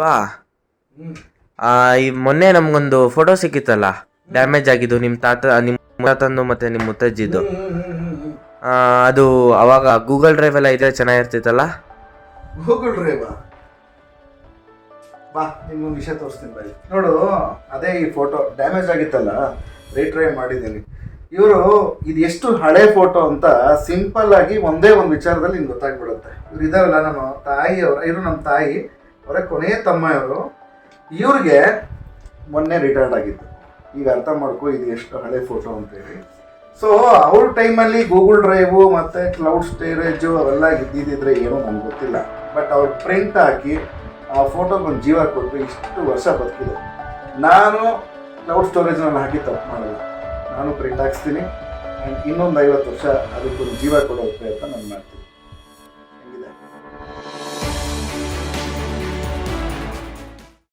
ಪಾ ಈ ಮೊನ್ನೆ ನಮ್ಗೊಂದು ಫೋಟೋ ಸಿಕ್ಕಿತ್ತಲ್ಲ? ಡ್ಯಾಮೇಜ್ ಆಗಿದ್ದು ನಿಮ್ಮ ತಾತ ನಿಮ್ಮ ತಾತಂದು ಮತ್ತೆ ನಿಮ್ಮ ಮುತ್ತಜ್ಜಿದ್ದು ಅದು ಅವಾಗ ಗೂಗಲ್ ಡ್ರೈವ್ ಎಲ್ಲ ಇದ್ರೆ ಚೆನ್ನಾಗಿರ್ತಿತ್ತಲ್ಲ? ಗೂಗಲ್ ಡ್ರೈವ್ ಬಾ, ನಿಮ್ಗೊಂದು ವಿಷಯ ತೋರಿಸ್ತೀನಿ ಬೈ ನೋಡು, ಅದೇ ಈ ಫೋಟೋ ಡ್ಯಾಮೇಜ್ ಆಗಿತ್ತಲ್ಲ ರೀಟ್ರೈ ಮಾಡಿದ್ದೀನಿ. ಇವರು ಇದು ಎಷ್ಟು ಹಳೆ ಫೋಟೋ ಅಂತ ಸಿಂಪಲ್ ಆಗಿ ಒಂದೇ ಒಂದು ವಿಚಾರದಲ್ಲಿ ಗೊತ್ತಾಗ್ಬಿಡುತ್ತೆ. ಇವ್ರು ಇದಾರಲ್ಲ ನಮ್ಮ ತಾಯಿ ಅವರ, ಇವರು ನಮ್ಮ ತಾಯಿ ಅವರ ಕೊನೆಯ ತಮ್ಮ ಇವರು ಇವ್ರಿಗೆ ಮೊನ್ನೆ ರಿಟೈರ್ಡ್ ಆಗಿದ್ದು. ಈಗ ಅರ್ಥ ಮಾಡ್ಕೊ, ಇದು ಎಷ್ಟು ಹಳೆ ಫೋಟೋ ಅಂತೇಳಿ. ಸೊ ಅವ್ರ ಟೈಮಲ್ಲಿ ಗೂಗಲ್ ಡ್ರೈವು ಮತ್ತು ಕ್ಲೌಡ್ ಸ್ಟೋರೇಜು ಅವೆಲ್ಲ ಇದ್ದಿದ್ದಿದ್ರೆ ಏನೋ ನಮ್ಗೆ ಗೊತ್ತಿಲ್ಲ. ಬಟ್ ಅವ್ರು ಪ್ರಿಂಟ್ ಹಾಕಿ, ಆ ಫೋಟೋಗೆ ಒಂದು ಜೀವ ಕೊಟ್ಟು ಇಷ್ಟು ವರ್ಷ ಬದುಕಿದೆ ನಾನು ಕ್ಲೌಡ್ ಸ್ಟೋರೇಜ್ನಲ್ಲಿ ಹಾಕಿ ತಪ್ಪು ಮಾಡಲ್ಲ. ನಾನು ಪ್ರಿಂಟ್ ಹಾಕ್ಸ್ತೀನಿ. ಆ್ಯಂಡ್ ಇನ್ನೊಂದು ಐವತ್ತು ವರ್ಷ ಅದಕ್ಕೊಂದು ಜೀವ ಕೊಡೋ ಪ್ರಯತ್ನ ನಾನು ಮಾಡ್ತೀನಿ.